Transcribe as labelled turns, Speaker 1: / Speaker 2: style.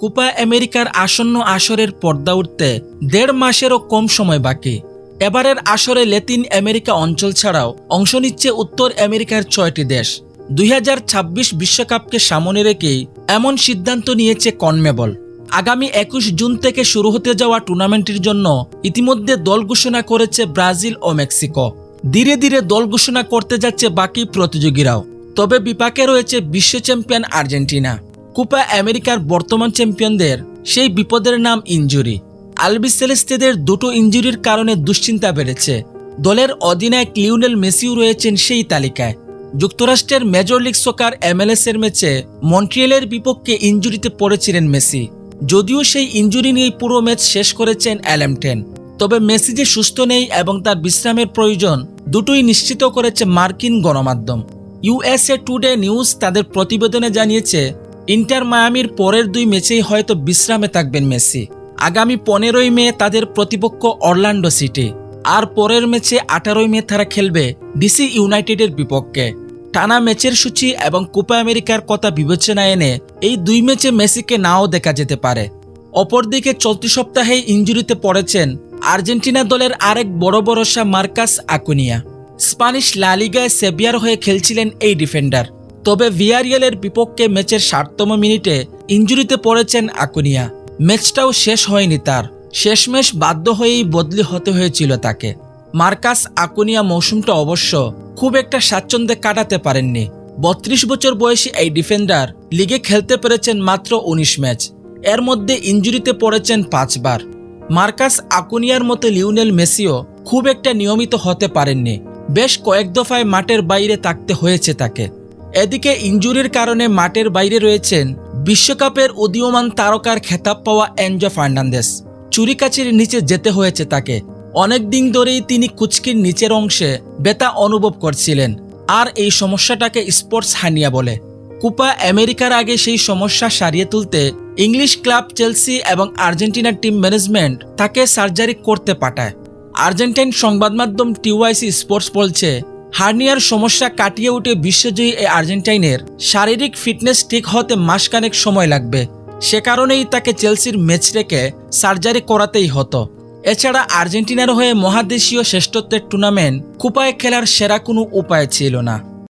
Speaker 1: Copa আমেরিকার আসন্ন আসরের পর্দা উঠতে দেড় মাসেরও কম সময় বাকি। এবারের আসরে ল্যাতিন আমেরিকা অঞ্চল ছাড়াও অংশ নিচ্ছে উত্তর আমেরিকার ছয়টি দেশ। দুই বিশ্বকাপকে সামনে রেখেই এমন সিদ্ধান্ত নিয়েছে কনমেবল। আগামী একুশ জুন থেকে শুরু হতে যাওয়া টুর্নামেন্টের জন্য ইতিমধ্যে দল ঘোষণা করেছে ব্রাজিল ও মেক্সিকো। ধীরে ধীরে দল ঘোষণা করতে যাচ্ছে বাকি প্রতিযোগীরাও। তবে বিপাকে রয়েছে বিশ্ব চ্যাম্পিয়ন আর্জেন্টিনা। কোপা আমেরিকার বর্তমান চ্যাম্পিয়নদের সেই বিপদের নাম ইঞ্জুরি আলবিসেলেস্তেদের দুটো ইঞ্জুরির কারণে দুশ্চিন্তা বেড়েছে। দলের অধিনায়ক লিওনেল মেসিও রয়েছেন সেই তালিকায়। যুক্তরাষ্ট্রের মেজর লিগ সকার এমএলএস এর ম্যাচে মন্ট্রিয়েলের বিপক্ষে ইঞ্জুরিতে পড়েছিলেন মেসি। যদিও সেই ইঞ্জুরি নিয়েই পুরো ম্যাচ শেষ করেছেন অ্যালেমটেন তবে মেসি যে সুস্থ নেই এবং তার বিশ্রামের প্রয়োজন দুটোই নিশ্চিত করেছে মার্কিন গণমাধ্যম। ইউএসএ টুডে নিউজ তাদের প্রতিবেদনে জানিয়েছে ইন্টার মায়ামির পরের দুই ম্যাচেই হয়তো বিশ্রামে থাকবেন মেসি। আগামী পনেরোই মে তাদের প্রতিপক্ষ অরল্যান্ডো সিটি। আর পরের ম্যাচে আঠারোই মে তারা খেলবে ডিসি ইউনাইটেডের বিপক্ষে। টানা ম্যাচের সূচি এবং কোপা আমেরিকার কথা বিবেচনায় এনে এই দুই ম্যাচে মেসিকে নাও দেখা যেতে পারে। অপরদিকে চলতি সপ্তাহে ইঞ্জুরিতে পড়েছেন আর্জেন্টিনা দলের আরেক বড় ভরসা মার্কাস আকুনিয়া। স্প্যানিশ লালিগায় সেভিয়ার হয়ে খেলছিলেন এই ডিফেন্ডার। তবে ভিয়ারিয়ালের বিপক্ষে ম্যাচের ষাটতম মিনিটে ইঞ্জুরিতে পড়েছেন আকুনিয়া। ম্যাচটাও শেষ হয়নি তার। শেষমেশ বাধ্য হয়েই বদলি হতে হয়েছিল তাকে। মার্কাস আকুনিয়া মৌসুমটা অবশ্য খুব একটা স্বাচ্ছন্দ্যে কাটাতে পারেননি। বত্রিশ বছর বয়সী এই ডিফেন্ডার লিগে খেলতে পেরেছেন মাত্র উনিশ ম্যাচ। এর মধ্যে ইঞ্জুরিতে পড়েছেন পাঁচবার। মার্কাস আকুনিয়ার মতো লিওনেল মেসিও খুব একটা নিয়মিত হতে পারেননি। বেশ কয়েক দফায় মাঠের বাইরে থাকতে হয়েছে তাকে। এদিকে ইঞ্জুরির কারণে মাঠের বাইরে রয়েছেন বিশ্বকাপের উদীয়মান তারকার খেতাব পাওয়া এনজো ফার্নান্দেস। চুরিকাছির নিচে যেতে হয়েছে তাকে। অনেক দিন ধরেই তিনি কুচকির নিচের অংশে বেতা অনুভব করছিলেন। আর এই সমস্যাটাকে স্পোর্টস হানিয়া বলে। কুপা আমেরিকার আগে সেই সমস্যা সারিয়ে তুলতে ইংলিশ ক্লাব চেলসি এবং আর্জেন্টিনার টিম ম্যানেজমেন্ট তাকে সার্জারি করতে পাঠায়। আর্জেন্টাইন সংবাদ মাধ্যম টিওয়াইসি স্পোর্টস বলছে হার্নিয়ার সমস্যা কাটিয়ে উঠে বিশ্বজয়ী এই আর্জেন্টাইনের শারীরিক ফিটনেস ঠিক হতে মাসখানেক সময় লাগবে। সে কারণেই তাকে চেলসির ম্যাচ রেখে সার্জারি করাতেই হতো। এছাড়া আর্জেন্টিনার হয়ে মহাদেশীয় শ্রেষ্ঠত্বের টুর্নামেন্ট কুপায় খেলার সেরা কোনো উপায় ছিল না।